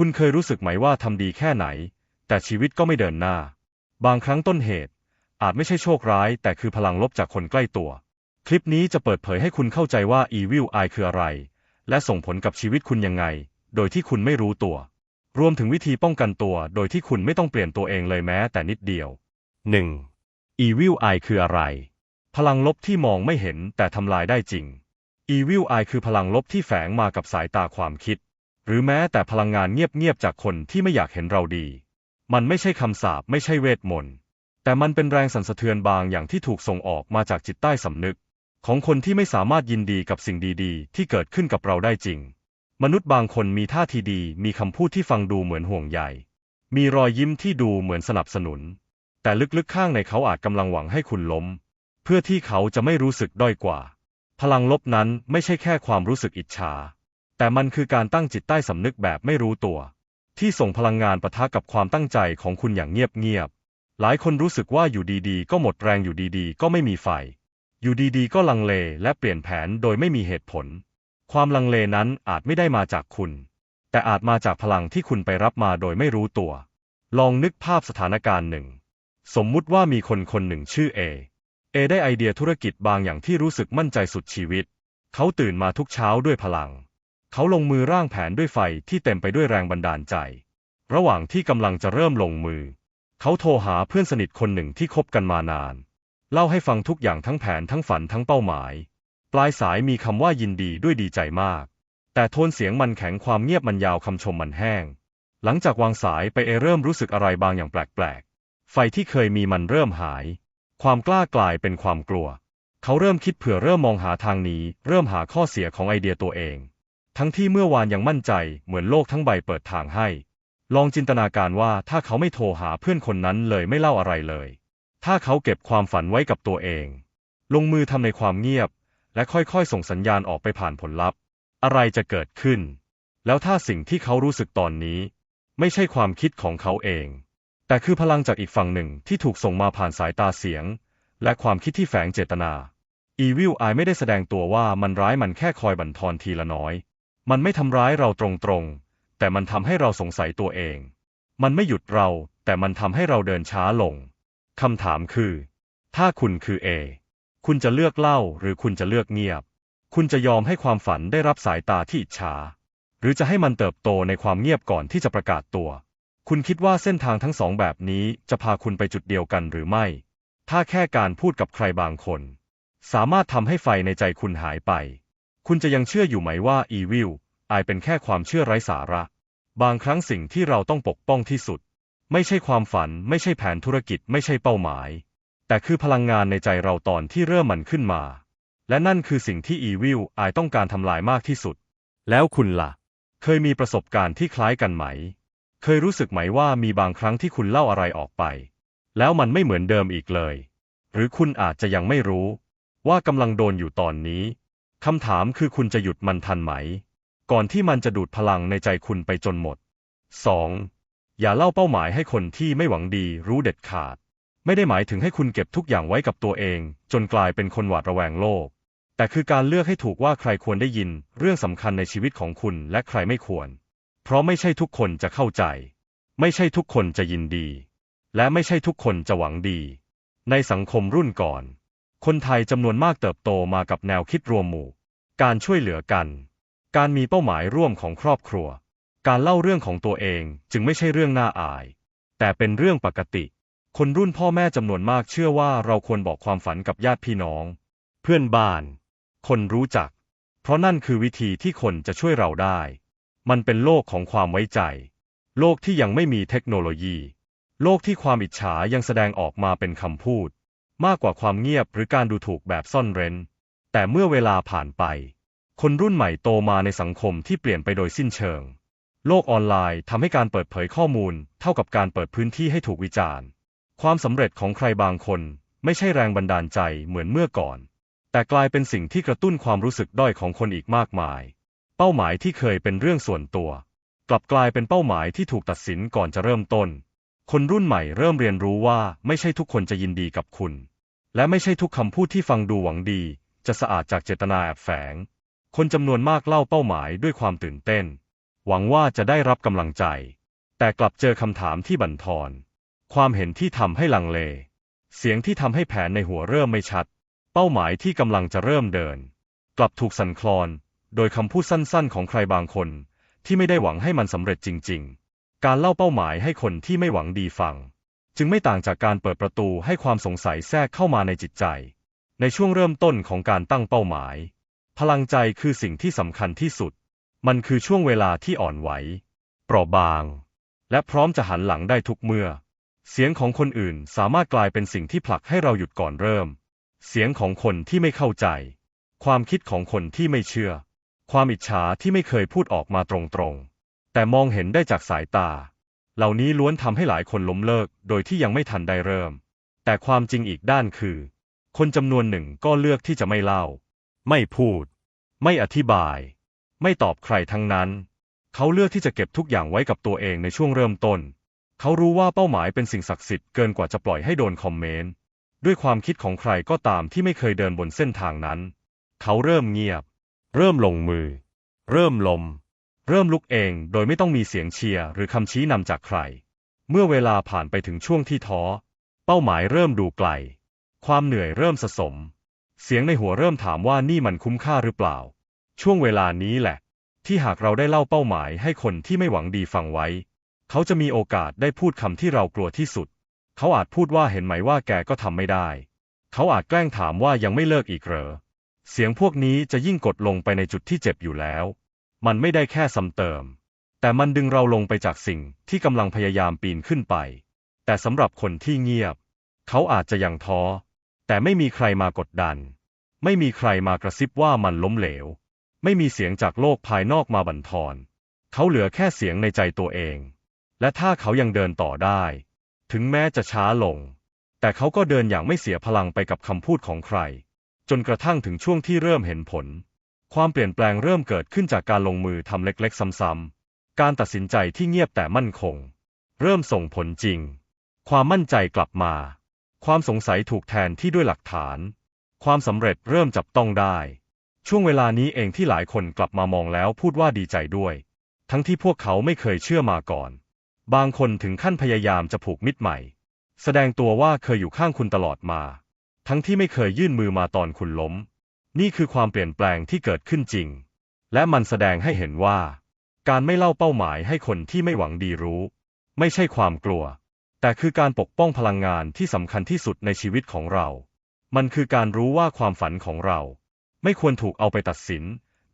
คุณเคยรู้สึกไหมว่าทำดีแค่ไหน แต่ชีวิตก็ไม่เดินหน้า บางครั้งต้นเหตุ อาจไม่ใช่โชคร้าย แต่คือพลังลบจากคนใกล้ตัว คลิปนี้จะเปิดเผยให้คุณเข้าใจว่า Evil Eye คืออะไร และส่งผลกับชีวิตคุณยังไง โดยที่คุณไม่รู้ตัว รวมถึงวิธีป้องกันตัว โดยที่คุณไม่ต้องเปลี่ยนตัวเองเลยแม้แต่นิดเดียว 1. Evil Eye คืออะไร พลังลบที่มองไม่เห็นแต่ทำลายได้จริง Evil Eye คือพลังลบที่แฝงมากับสายตาความคิด หรือแม้แต่พลังงานเงียบๆจากคนที่ไม่อยากเห็นเราดี มันไม่ใช่คำสาปไม่ใช่เวทมนต์ แต่มันเป็นแรงสั่นสะเทือนบางอย่างที่ถูกส่งออกมาจากจิตใต้สำนึก ของคนที่ไม่สามารถยินดีกับสิ่งดีๆ ที่เกิดขึ้นกับเราได้จริง มนุษย์บางคนมีท่าทีดี มีคำพูดที่ฟังดูเหมือนห่วงใย มีรอยยิ้มที่ดูเหมือนสนับสนุน แต่ลึกๆข้างในเขาอาจกำลังหวังให้คุณล้ม เพื่อที่เขาจะไม่รู้สึกด้อยกว่า พลังลบนั้นไม่ใช่แค่ความรู้สึกอิจฉา แต่มันคือการตั้งจิตใต้สำนึกแบบไม่รู้ตัว ที่ส่งพลังงานปะทะกับความตั้งใจของคุณอย่างเงียบๆ หลายคนรู้สึกว่าอยู่ดีๆ ก็หมดแรงอยู่ดีๆ ก็ไม่มีไฟ อยู่ดีๆ ก็ลังเลและเปลี่ยนแผนโดยไม่มีเหตุผล ความลังเลนั้นอาจไม่ได้มาจากคุณ แต่อาจมาจากพลังที่คุณไปรับมาโดยไม่รู้ตัว ลองนึกภาพสถานการณ์หนึ่ง สมมุติว่ามีคนคนหนึ่งชื่อเอเอได้ไอเดียธุรกิจบางอย่างที่รู้สึกมั่นใจสุดชีวิต เขาตื่นมาทุกเช้าด้วยพลัง เขาลงมือร่างแผนด้วยไฟที่เต็มไปด้วยแรงบันดาลใจ ระหว่างที่กำลังจะเริ่มลงมือ เขาโทรหาเพื่อนสนิทคนหนึ่งที่คบกันมานาน เล่าให้ฟังทุกอย่างทั้งแผนทั้งฝันทั้งเป้าหมาย ปลายสายมีคำว่ายินดีด้วยดีใจมาก แต่โทนเสียงมันแข็งความเงียบมันยาวคำชมมันแห้ง หลังจากวางสายไปเอเริ่มรู้สึกอะไรบางอย่างแปลกๆ ไฟที่เคยมีมันเริ่มหาย ความกล้ากลายเป็นความกลัว เขาเริ่มคิดเผื่อเริ่มมองหาทางนี้ เริ่มหาข้อเสียของไอเดียตัวเอง ทั้งที่เมื่อวานยังมั่นใจเหมือนโลกทั้งใบเปิดทางให้ ลองจินตนาการว่าถ้าเขาไม่โทรหาเพื่อนคนนั้นเลยไม่เล่าอะไรเลย ถ้าเขาเก็บความฝันไว้กับตัวเอง ลงมือทำในความเงียบ และค่อยๆ ส่งสัญญาณออกไปผ่านผลลัพธ์ อะไรจะเกิดขึ้น แล้วถ้าสิ่งที่เขารู้สึกตอนนี้ ไม่ใช่ความคิดของเขาเอง แต่คือพลังจากอีกฝั่งหนึ่งที่ถูกส่งมาผ่านสายตาเสียง และความคิดที่แฝงเจตนา Evil Eye ไม่ได้แสดงตัวว่ามันร้ายมันแค่คอยบั่นทอนทีละน้อย มันไม่ทำร้ายเราตรงๆ แต่มันทำให้เราสงสัยตัวเอง มันไม่หยุดเรา แต่มันทำให้เราเดินช้าลง คำถามคือ ถ้าคุณคือเอ คุณจะเลือกเล่าหรือคุณจะเลือกเงียบ คุณจะยอมให้ความฝันได้รับสายตาที่อิจฉา หรือจะให้มันเติบโตในความเงียบก่อนที่จะประกาศตัว คุณคิดว่าเส้นทางทั้งสองแบบนี้จะพาคุณไปจุดเดียวกันหรือไม่ ถ้าแค่การพูดกับใครบางคน สามารถทำให้ไฟในใจคุณหายไป คุณจะยังเชื่ออยู่ไหมว่าอีวิลอายเป็นแค่ความเชื่อไร้สาระ บางครั้งสิ่งที่เราต้องปกป้องที่สุด ไม่ใช่ความฝัน ไม่ใช่แผนธุรกิจไม่ใช่เป้าหมาย แต่คือพลังงานในใจเราตอนที่เริ่มมันขึ้นมา และนั่นคือสิ่งที่อีวิลอายต้องการทำลายมากที่สุด แล้วคุณล่ะ เคยมีประสบการณ์ที่คล้ายกันไหม เคยรู้สึกไหมว่ามีบางครั้งที่คุณเล่าอะไรออกไป แล้วมันไม่เหมือนเดิมอีกเลย หรือคุณอาจจะยังไม่รู้ ว่ากำลังโดนอยู่ตอนนี้ คำถามคือคุณจะหยุดมันทันไหม ก่อนที่มันจะดูดพลังในใจคุณไปจนหมด 2. อย่าเล่าเป้าหมายให้คนที่ไม่หวังดีรู้เด็ดขาด ไม่ได้หมายถึงให้คุณเก็บทุกอย่างไว้กับตัวเอง จนกลายเป็นคนหวาดระแวงโลก แต่คือการเลือกให้ถูกว่าใครควรได้ยินเรื่องสำคัญในชีวิตของคุณและใครไม่ควร เพราะไม่ใช่ทุกคนจะเข้าใจ ไม่ใช่ทุกคนจะยินดี และไม่ใช่ทุกคนจะหวังดี ในสังคมรุ่นก่อน คนไทยจำนวนมากเติบโตมากับแนวคิดรวมหมู่ การช่วยเหลือกัน การมีเป้าหมายร่วมของครอบครัว การเล่าเรื่องของตัวเองจึงไม่ใช่เรื่องน่าอาย แต่เป็นเรื่องปกติ คนรุ่นพ่อแม่จำนวนมากเชื่อว่าเราควรบอกความฝันกับญาติพี่น้อง เพื่อนบ้าน คนรู้จัก เพราะนั่นคือวิธีที่คนจะช่วยเราได้ มันเป็นโลกของความไว้ใจ โลกที่ยังไม่มีเทคโนโลยี โลกที่ความอิจฉายังแสดงออกมาเป็นคำพูด มากกว่าความเงียบหรือการดูถูกแบบซ่อนเร้น แต่เมื่อเวลาผ่านไป คนรุ่นใหม่โตมาในสังคมที่เปลี่ยนไปโดยสิ้นเชิง โลกออนไลน์ทำให้การเปิดเผยข้อมูล เท่ากับการเปิดพื้นที่ให้ถูกวิจารณ์ ความสำเร็จของใครบางคน ไม่ใช่แรงบันดาลใจเหมือนเมื่อก่อน แต่กลายเป็นสิ่งที่กระตุ้นความรู้สึกด้อยของคนอีกมากมาย เป้าหมายที่เคยเป็นเรื่องส่วนตัว กลับกลายเป็นเป้าหมายที่ถูกตัดสินก่อนจะเริ่มต้น คนรุ่นใหม่เริ่มเรียนรู้ว่าไม่ใช่ทุกคนจะยินดีกับคุณ และไม่ใช่ทุกคำพูดที่ฟังดูหวังดี จะสะอาดจากเจตนาแอบแฝง คนจำนวนมากเล่าเป้าหมายด้วยความตื่นเต้น หวังว่าจะได้รับกำลังใจ แต่กลับเจอคำถามที่บั่นทอน ความเห็นที่ทำให้ลังเล เสียงที่ทำให้แผนในหัวเริ่มไม่ชัด เป้าหมายที่กำลังจะเริ่มเดิน กลับถูกสั่นคลอน โดยคำพูดสั้นๆ ของใครบางคน ที่ไม่ได้หวังให้มันสำเร็จจริง ๆ การเล่าเป้าหมายให้คนที่ไม่หวังดีฟัง จึงไม่ต่างจากการเปิดประตูให้ความสงสัยแทรกเข้ามาในจิตใจ ในช่วงเริ่มต้นของการตั้งเป้าหมาย พลังใจคือสิ่งที่สำคัญที่สุด มันคือช่วงเวลาที่อ่อนไหว เปราะบาง และพร้อมจะหันหลังได้ทุกเมื่อ เสียงของคนอื่นสามารถกลายเป็นสิ่งที่ผลักให้เราหยุดก่อนเริ่ม เสียงของคนที่ไม่เข้าใจ ความคิดของคนที่ไม่เชื่อ ความอิจฉาที่ไม่เคยพูดออกมาตรงๆ แต่มองเห็นได้จากสายตา เหล่านี้ล้วนทำให้หลายคนล้มเลิกโดยที่ยังไม่ทันได้เริ่ม แต่ความจริงอีกด้านคือ คนจำนวนหนึ่งก็เลือกที่จะไม่เล่า ไม่พูด ไม่อธิบาย ไม่ตอบใครทั้งนั้น เขาเลือกที่จะเก็บทุกอย่างไว้กับตัวเองในช่วงเริ่มต้น เขารู้ว่าเป้าหมายเป็นสิ่งศักดิ์สิทธิ์เกินกว่าจะปล่อยให้โดนคอมเมนต์ด้วยความคิดของใครก็ตามที่ไม่เคยเดินบนเส้นทางนั้น เขาเริ่มเงียบ เริ่มลงมือ เริ่มลม เริ่มลุกเองโดยไม่ต้องมีเสียงเชียร์หรือคำชี้นำจากใคร เมื่อเวลาผ่านไปถึงช่วงที่ท้อ เป้าหมายเริ่มดูไกล ความเหนื่อยเริ่มสะสม เสียงในหัวเริ่มถามว่านี่มันคุ้มค่าหรือเปล่า ช่วงเวลานี้แหละ ที่หากเราได้เล่าเป้าหมายให้คนที่ไม่หวังดีฟังไว้ เขาจะมีโอกาสได้พูดคำที่เรากลัวที่สุด เขาอาจพูดว่าเห็นไหมว่าแกก็ทำไม่ได้ เขาอาจแกล้งถามว่ายังไม่เลิกอีกเหรอเสียงพวกนี้จะยิ่งกดลงไปในจุดที่เจ็บอยู่แล้ว มันไม่ได้แค่ซ้ำเติม แต่มันดึงเราลงไปจากสิ่งที่กำลังพยายามปีนขึ้นไป แต่สำหรับคนที่เงียบ เขาอาจจะยังท้อ แต่ไม่มีใครมากดดัน ไม่มีใครมากระซิบว่ามันล้มเหลว ไม่มีเสียงจากโลกภายนอกมาบั่นทอน เขาเหลือแค่เสียงในใจตัวเอง และถ้าเขายังเดินต่อได้ ถึงแม้จะช้าลง แต่เขาก็เดินอย่างไม่เสียพลังไปกับคำพูดของใคร จนกระทั่งถึงช่วงที่เริ่มเห็นผล ความเปลี่ยนแปลงเริ่มเกิดขึ้นจากการลงมือทำเล็กๆ ซ้ำๆ การตัดสินใจที่เงียบแต่มั่นคง เริ่มส่งผลจริง ความมั่นใจกลับมา ความสงสัยถูกแทนที่ด้วยหลักฐาน ความสำเร็จเริ่มจับต้องได้ ช่วงเวลานี้เองที่หลายคนกลับมามองแล้วพูดว่าดีใจด้วย ทั้งที่พวกเขาไม่เคยเชื่อมาก่อน บางคนถึงขั้นพยายามจะผูกมิตรใหม่ แสดงตัวว่าเคยอยู่ข้างคุณตลอดมา ทั้งที่ไม่เคยยื่นมือมาตอนคุณล้ม นี่คือความเปลี่ยนแปลงที่เกิดขึ้นจริง และมันแสดงให้เห็นว่า การไม่เล่าเป้าหมายให้คนที่ไม่หวังดีรู้ ไม่ใช่ความกลัว แต่คือการปกป้องพลังงานที่สำคัญที่สุดในชีวิตของเรา มันคือการรู้ว่าความฝันของเรา ไม่ควรถูกเอาไปตัดสิน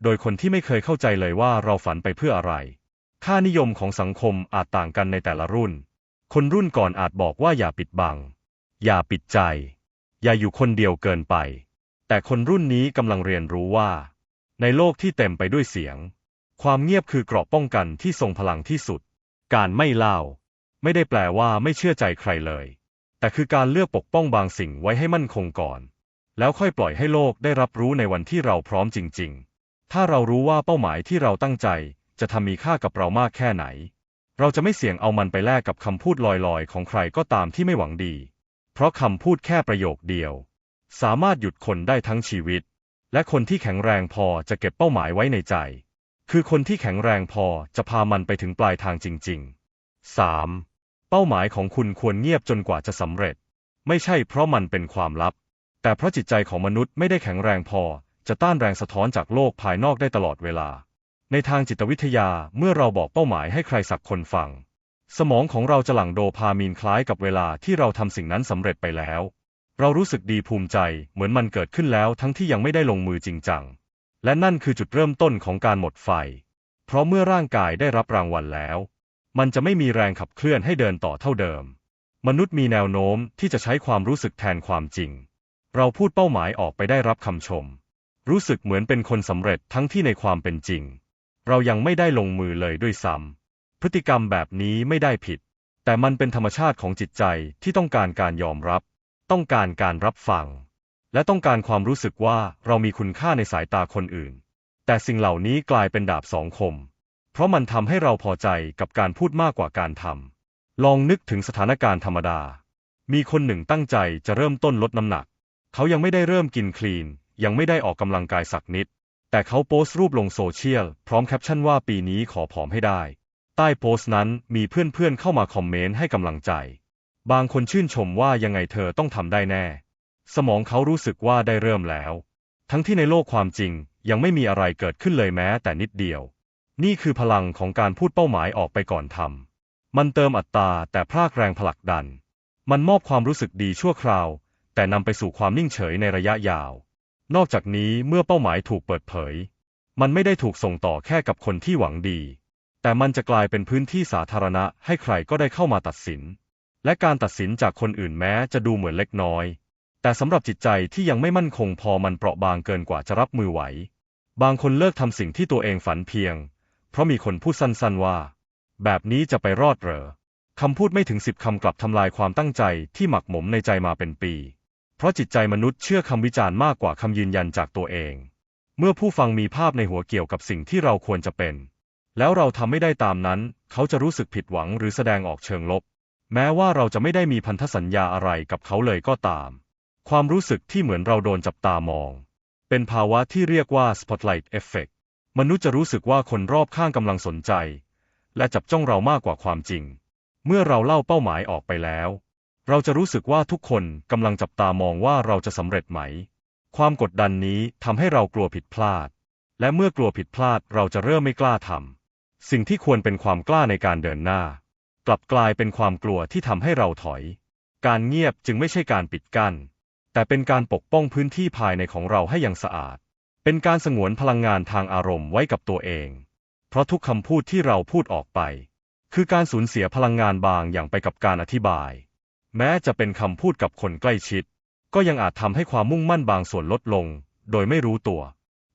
โดยคนที่ไม่เคยเข้าใจเลยว่าเราฝันไปเพื่ออะไร ค่านิยมของสังคมอาจต่างกันในแต่ละรุ่น คนรุ่นก่อนอาจบอกว่าอย่าปิดบัง อย่าปิดใจ อย่าอยู่คนเดียวเกินไป แต่คนรุ่นนี้กำลังเรียนรู้ว่า ในโลกที่เต็มไปด้วยเสียง ความเงียบคือเกราะป้องกันที่ทรงพลังที่สุด การไม่เล่า ไม่ได้แปลว่าไม่เชื่อใจใครเลย แต่คือการเลือกปกป้องบางสิ่งไว้ให้มั่นคงก่อน แล้วค่อยปล่อยให้โลกได้รับรู้ในวันที่เราพร้อมจริง ๆ ถ้าเรารู้ว่าเป้าหมายที่เราตั้งใจ จะทำมีค่ากับเรามากแค่ไหน เราจะไม่เสี่ยงเอามันไปแลกกับคำพูดลอยๆ ของใครก็ตามที่ไม่หวังดี เพราะคำพูดแค่ประโยคเดียว สามารถหยุดคนได้ทั้งชีวิต และคนที่แข็งแรงพอจะเก็บเป้าหมายไว้ในใจ คือคนที่แข็งแรงพอจะพามันไปถึงปลายทางจริง ๆ 3. เป้าหมายของคุณควรเงียบจนกว่าจะสำเร็จ ไม่ใช่เพราะมันเป็นความลับ แต่เพราะจิตใจของมนุษย์ไม่ได้แข็งแรงพอ จะต้านแรงสะท้อนจากโลกภายนอกได้ตลอดเวลา ในทางจิตวิทยาเมื่อเราบอกเป้าหมายให้ใครสักคนฟัง สมองของเราจะหลั่งโดพามีนคล้ายกับเวลาที่เราทำสิ่งนั้นสำเร็จไปแล้ว เรารู้สึกดีภูมิใจเหมือนมันเกิดขึ้นแล้วทั้งที่ยังไม่ได้ลงมือจริงจัง และนั่นคือจุดเริ่มต้นของการหมดไฟ เพราะเมื่อร่างกายได้รับรางวัลแล้ว มันจะไม่มีแรงขับเคลื่อนให้เดินต่อเท่าเดิม มนุษย์มีแนวโน้มที่จะใช้ความรู้สึกแทนความจริง เราพูดเป้าหมายออกไปได้รับคำชม รู้สึกเหมือนเป็นคนสำเร็จทั้งที่ในความเป็นจริง เรายังไม่ได้ลงมือเลยด้วยซ้ำพฤติกรรมแบบนี้ไม่ได้ผิด แต่มันเป็นธรรมชาติของจิตใจที่ต้องการการยอมรับ ต้องการการรับฟัง และต้องการความรู้สึกว่าเรามีคุณค่าในสายตาคนอื่น แต่สิ่งเหล่านี้กลายเป็นดาบสองคม เพราะมันทำให้เราพอใจกับการพูดมากกว่าการทำลองนึกถึงสถานการณ์ธรรมดา มีคนหนึ่งตั้งใจจะเริ่มต้นลดน้ำหนัก เขายังไม่ได้เริ่มกินคลีน ยังไม่ได้ออกกำลังกายสักนิด แต่เขาโพสต์รูปลงโซเชียล พร้อมแคปชั่นว่าปีนี้ขอผอมให้ได้ ใต้โพสต์นั้นมีเพื่อนๆเข้ามาคอมเมนต์ให้กำลังใจ บางคนชื่นชมว่ายังไงเธอต้องทำได้แน่ สมองเขารู้สึกว่าได้เริ่มแล้ว ทั้งที่ในโลกความจริงยังไม่มีอะไรเกิดขึ้นเลยแม้แต่นิดเดียว นี่คือพลังของการพูดเป้าหมายออกไปก่อนทำ มันเติมอัตราแต่พรากแรงผลักดัน มันมอบความรู้สึกดีชั่วคราว แต่นำไปสู่ความนิ่งเฉยในระยะยาว นอกจากนี้เมื่อเป้าหมายถูกเปิดเผย มันไม่ได้ถูกส่งต่อแค่กับคนที่หวังดี แต่มันจะกลายเป็นพื้นที่สาธารณะให้ใครก็ได้เข้ามาตัดสิน และการตัดสินจากคนอื่นแม้จะดูเหมือนเล็กน้อย แต่สำหรับจิตใจที่ยังไม่มั่นคงพอมันเปราะบางเกินกว่าจะรับมือไหว บางคนเลิกทำสิ่งที่ตัวเองฝันเพียง เพราะมีคนพูดสั้นๆว่า แบบนี้จะไปรอดเหรอคำพูดไม่ถึงสิบคำกลับทำลายความตั้งใจที่หมักหมมในใจมาเป็นปี เพราะจิตใจมนุษย์เชื่อคำวิจารณ์มากกว่าคำยืนยันจากตัวเอง เมื่อผู้ฟังมีภาพในหัวเกี่ยวกับสิ่งที่เราควรจะเป็น แล้วเราทำไม่ได้ตามนั้น เขาจะรู้สึกผิดหวังหรือแสดงออกเชิงลบ แม้ว่าเราจะไม่ได้มีพันธสัญญาอะไรกับเขาเลยก็ตาม ความรู้สึกที่เหมือนเราโดนจับตามอง เป็นภาวะที่เรียกว่า spotlight effect มนุษย์จะรู้สึกว่าคนรอบข้างกำลังสนใจ และจับจ้องเรามากกว่าความจริง เมื่อเราเล่าเป้าหมายออกไปแล้ว เราจะรู้สึกว่าทุกคนกำลังจับตามองว่าเราจะสำเร็จไหม ความกดดันนี้ทำให้เรากลัวผิดพลาด และเมื่อกลัวผิดพลาดเราจะเริ่มไม่กล้าทำสิ่งที่ควรเป็นความกล้าในการเดินหน้า กลับกลายเป็นความกลัวที่ทำให้เราถอย การเงียบจึงไม่ใช่การปิดกั้น แต่เป็นการปกป้องพื้นที่ภายในของเราให้ยังสะอาด เป็นการสงวนพลังงานทางอารมณ์ไว้กับตัวเอง เพราะทุกคำพูดที่เราพูดออกไป คือการสูญเสียพลังงานบางอย่างไปกับการอธิบาย แม้จะเป็นคำพูดกับคนใกล้ชิด ก็ยังอาจทำให้ความมุ่งมั่นบางส่วนลดลง โดยไม่รู้ตัว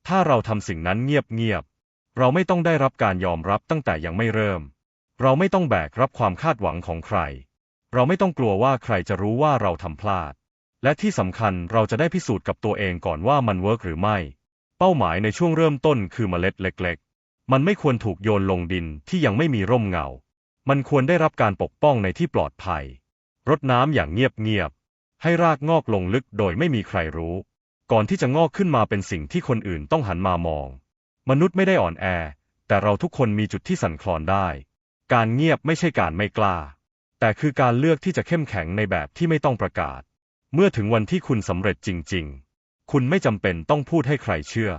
ถ้าเราทำสิ่งนั้นเงียบๆเราไม่ต้องได้รับการยอมรับตั้งแต่ยังไม่เริ่ม เราไม่ต้องแบกรับความคาดหวังของใคร เราไม่ต้องกลัวว่าใครจะรู้ว่าเราทำพลาด และที่สำคัญเราจะได้พิสูจน์กับตัวเองก่อนว่ามันเวิร์กหรือไม่ เป้าหมายในช่วงเริ่มต้นคือเมล็ดเล็ก ๆ มันไม่ควรถูกโยนลงดินที่ยังไม่มีร่มเงา มันควรได้รับการปกป้องในที่ปลอดภัย รดน้ำอย่างเงียบ ๆ ให้รากงอกลงลึกโดยไม่มีใครรู้ ก่อนที่จะงอกขึ้นมาเป็นสิ่งที่คนอื่นต้องหันมามอง มนุษย์ไม่ได้อ่อนแอ แต่เราทุกคนมีจุดที่สั่นคลอนได้ การเงียบไม่ใช่การไม่กล้า แต่คือการเลือกที่จะเข้มแข็งในแบบที่ไม่ต้องประกาศ เมื่อถึงวันที่คุณสำเร็จจริง ๆ คุณไม่จำเป็นต้องพูดให้ใครเชื่อ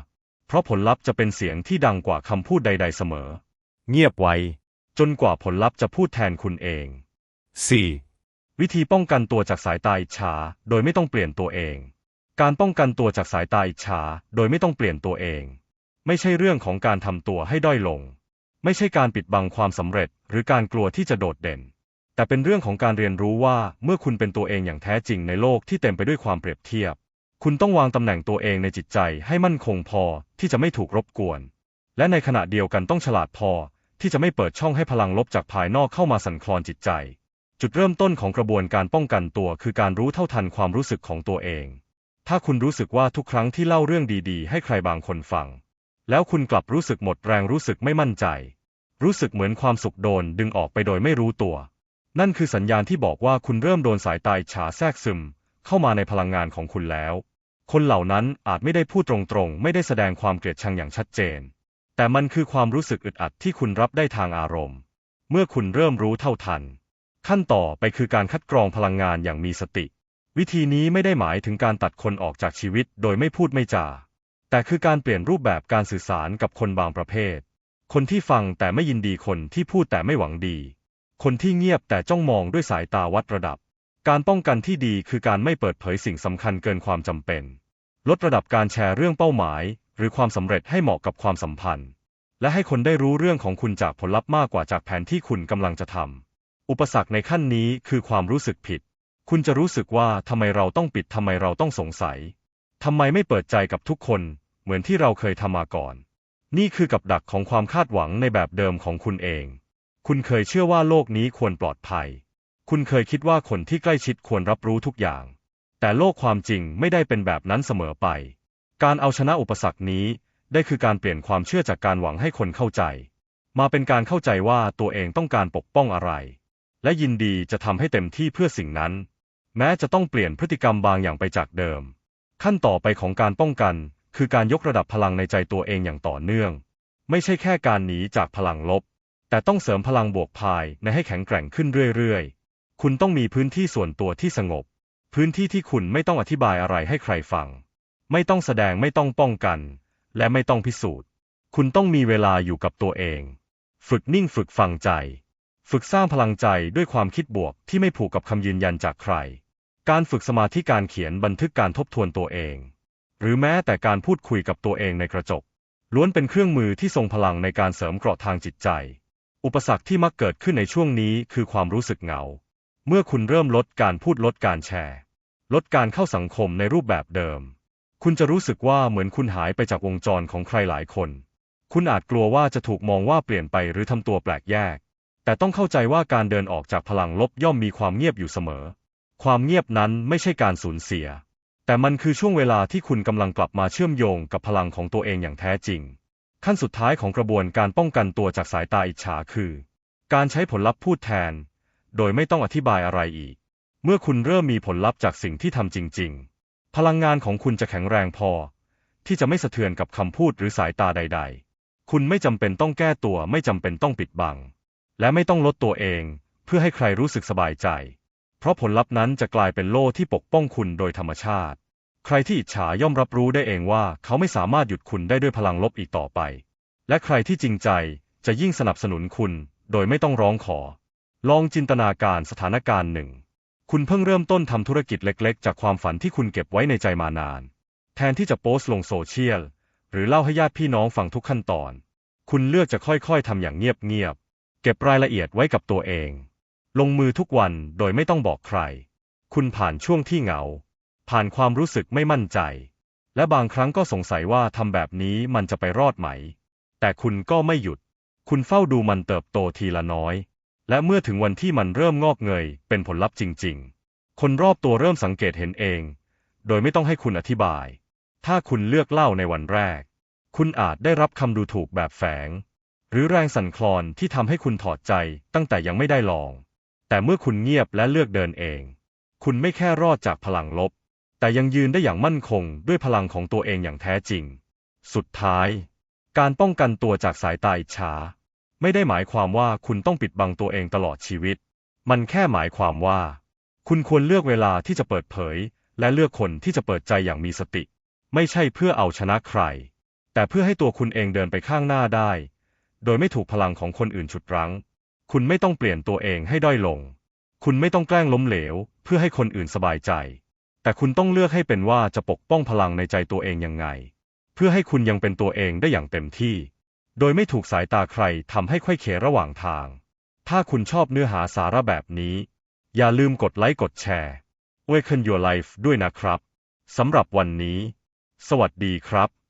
เพราะผลลัพธ์จะเป็นเสียงที่ดังกว่าคำพูดใด ๆ เสมอ เงียบไว้ จนกว่าผลลัพธ์จะพูดแทนคุณเอง 4. วิธีป้องกันตัวจากสายตาอิจฉาโดยไม่ต้องเปลี่ยนตัวเอง การป้องกันตัวจากสายตาอิจฉาโดยไม่ต้องเปลี่ยนตัวเอง ไม่ใช่เรื่องของการทำตัวให้ด้อยลง ไม่ใช่การปิดบังความสำเร็จ หรือการกลัวที่จะโดดเด่น แต่เป็นเรื่องของการเรียนรู้ว่าเมื่อคุณเป็นตัวเองอย่างแท้จริงในโลกที่เต็มไปด้วยความเปรียบเทียบ คุณต้องวางตำแหน่งตัวเองในจิตใจให้มั่นคงพอที่จะไม่ถูกรบกวน และในขณะเดียวกันต้องฉลาดพอที่จะไม่เปิดช่องให้พลังลบจากภายนอกเข้ามาสั่นคลอนจิตใจ จุดเริ่มต้นของกระบวนการป้องกันตัวคือการรู้เท่าทันความรู้สึกของตัวเอง ถ้าคุณรู้สึกว่าทุกครั้งที่เล่าเรื่องดีๆ ให้ใครบางคนฟัง แล้วคุณกลับรู้สึกหมดแรงรู้สึกไม่มั่นใจ รู้สึกเหมือนความสุขโดนดึงออกไปโดยไม่รู้ตัว นั่นคือสัญญาณที่บอกว่าคุณเริ่มโดนสายตาอิจฉาแทรกซึม เข้ามาในพลังงานของคุณแล้ว คนเหล่านั้นอาจไม่ได้พูดตรงๆ ไม่ได้แสดงความเกลียดชังอย่างชัดเจน แต่มันคือความรู้สึกอึดอัดที่คุณรับได้ทางอารมณ์ เมื่อคุณเริ่มรู้เท่าทัน ขั้นต่อไปคือการคัดกรองพลังงานอย่างมีสติ วิธีนี้ไม่ได้หมายถึงการตัดคนออกจากชีวิตโดยไม่พูดไม่จา แต่คือการเปลี่ยนรูปแบบการสื่อสารกับคนบางประเภท คนที่ฟังแต่ไม่ยินดีคนที่พูดแต่ไม่หวังดี คนที่เงียบแต่จ้องมองด้วยสายตาวัดระดับ การป้องกันที่ดีคือการไม่เปิดเผยสิ่งสำคัญเกินความจำเป็น ลดระดับการแชร์เรื่องเป้าหมาย หรือความสำเร็จให้เหมาะกับความสัมพันธ์ และให้คนได้รู้เรื่องของคุณจากผลลัพธ์มากกว่าจากแผนที่คุณกำลังจะทำอุปสรรคในขั้นนี้คือความรู้สึกผิด คุณจะรู้สึกว่าทำไมเราต้องปิดทำไมเราต้องสงสัยทำไมไม่เปิดใจกับทุกคน เหมือนที่เราเคยทำมาก่อน นี่คือกับดักของความคาดหวังในแบบเดิมของคุณเอง คุณเคยเชื่อว่าโลกนี้ควรปลอดภัย คุณเคยคิดว่าคนที่ใกล้ชิดควรรับรู้ทุกอย่าง แต่โลกความจริงไม่ได้เป็นแบบนั้นเสมอไป การเอาชนะอุปสรรคนี้ ได้คือการเปลี่ยนความเชื่อจากการหวังให้คนเข้าใจ มาเป็นการเข้าใจว่าตัวเองต้องการปกป้องอะไร และยินดีจะทำให้เต็มที่เพื่อสิ่งนั้น แม้จะต้องเปลี่ยนพฤติกรรมบางอย่างไปจากเดิม ขั้นต่อไปของการป้องกัน คือการยกระดับพลังในใจตัวเองอย่างต่อเนื่อง ไม่ใช่แค่การหนีจากพลังลบ แต่ต้องเสริมพลังบวกภายในให้แข็งแกร่งขึ้นเรื่อยๆ คุณต้องมีพื้นที่ส่วนตัวที่สงบ พื้นที่ที่คุณไม่ต้องอธิบายอะไรให้ใครฟัง ไม่ต้องแสดงไม่ต้องป้องกัน และไม่ต้องพิสูจน์ คุณต้องมีเวลาอยู่กับตัวเอง ฝึกนิ่งฝึกฟังใจ ฝึกสร้างพลังใจด้วยความคิดบวกที่ไม่ผูกกับคำยืนยันจากใคร การฝึกสมาธิการเขียนบันทึกการทบทวนตัวเอง หรือแม้แต่การพูดคุยกับตัวเองในกระจก ล้วนเป็นเครื่องมือที่ทรงพลังในการเสริมเกราะทางจิตใจ อุปสรรคที่มักเกิดขึ้นในช่วงนี้คือความรู้สึกเหงา เมื่อคุณเริ่มลดการพูดลดการแชร์ ลดการเข้าสังคมในรูปแบบเดิม คุณจะรู้สึกว่าเหมือนคุณหายไปจากวงจรของใครหลายคน คุณอาจกลัวว่าจะถูกมองว่าเปลี่ยนไปหรือทำตัวแปลกแยก แต่ต้องเข้าใจว่าการเดินออกจากพลังลบย่อมมีความเงียบอยู่เสมอ ความเงียบนั้นไม่ใช่การสูญเสีย แต่มันคือช่วงเวลาที่คุณกำลังกลับมาเชื่อมโยงกับพลังของตัวเองอย่างแท้จริง ขั้นสุดท้ายของกระบวนการป้องกันตัวจากสายตาอิจฉาคือ การใช้ผลลัพธ์พูดแทน โดยไม่ต้องอธิบายอะไรอีก เมื่อคุณเริ่มมีผลลัพธ์จากสิ่งที่ทำจริง ๆ พลังงานของคุณจะแข็งแรงพอ ที่จะไม่สะเทือนกับคำพูดหรือสายตาใด ๆ คุณไม่จำเป็นต้องแก้ตัวไม่จำเป็นต้องปิดบัง และไม่ต้องลดตัวเอง เพื่อให้ใครรู้สึกสบายใจ เพราะผลลัพธ์นั้นจะกลายเป็นโล่ที่ปกป้องคุณโดยธรรมชาติ ใครที่อิจฉาย่อมรับรู้ได้เองว่าเขาไม่สามารถหยุดคุณได้ด้วยพลังลบอีกต่อไป และใครที่จริงใจจะยิ่งสนับสนุนคุณ โดยไม่ต้องร้องขอ ลองจินตนาการสถานการณ์หนึ่ง คุณเพิ่งเริ่มต้นทำธุรกิจเล็กๆ จากความฝันที่คุณเก็บไว้ในใจมานาน แทนที่จะโพสต์ลงโซเชียลหรือเล่าให้ญาติพี่น้องฟังทุกขั้นตอน คุณเลือกจะค่อยๆทำอย่างเงียบๆเก็บรายละเอียดไว้กับตัวเอง ลงมือทุกวันโดยไม่ต้องบอกใคร คุณผ่านช่วงที่เหงา ผ่านความรู้สึกไม่มั่นใจ และบางครั้งก็สงสัยว่าทำแบบนี้มันจะไปรอดไหม แต่คุณก็ไม่หยุด คุณเฝ้าดูมันเติบโตทีละน้อย และเมื่อถึงวันที่มันเริ่มงอกเงย เป็นผลลัพธ์จริง ๆ คนรอบตัวเริ่มสังเกตเห็นเอง โดยไม่ต้องให้คุณอธิบาย ถ้าคุณเลือกเล่าในวันแรก คุณอาจได้รับคำดูถูกแบบแฝง หรือแรงสั่นคลอนที่ทำให้คุณถอดใจตั้งแต่ยังไม่ได้ลอง แต่เมื่อคุณเงียบและเลือกเดินเอง คุณไม่แค่รอดจากพลังลบ แต่ยังยืนได้อย่างมั่นคงด้วยพลังของตัวเองอย่างแท้จริง สุดท้าย การป้องกันตัวจากสายตาอิจฉาไม่ได้หมายความว่าคุณต้องปิดบังตัวเองตลอดชีวิต มันแค่หมายความว่า คุณควรเลือกเวลาที่จะเปิดเผย และเลือกคนที่จะเปิดใจอย่างมีสติ ไม่ใช่เพื่อเอาชนะใคร แต่เพื่อให้ตัวคุณเองเดินไปข้างหน้าได้ โดยไม่ถูกพลังของคนอื่นฉุดรั้ง คุณไม่ต้องเปลี่ยนตัวเองให้ด้อยลง คุณไม่ต้องแกล้งล้มเหลว เพื่อให้คนอื่นสบายใจ แต่คุณต้องเลือกให้เป็นว่าจะปกป้องพลังในใจตัวเองยังไง เพื่อให้คุณยังเป็นตัวเองได้อย่างเต็มที่ โดยไม่ถูกสายตาใครทำให้ค่อยเขระหว่างทาง ถ้าคุณชอบเนื้อหาสาระแบบนี้ อย่าลืมกดไลค์กดแชร์ Waken Your Life ด้วยนะครับสำหรับวันนี้ สวัสดีครับ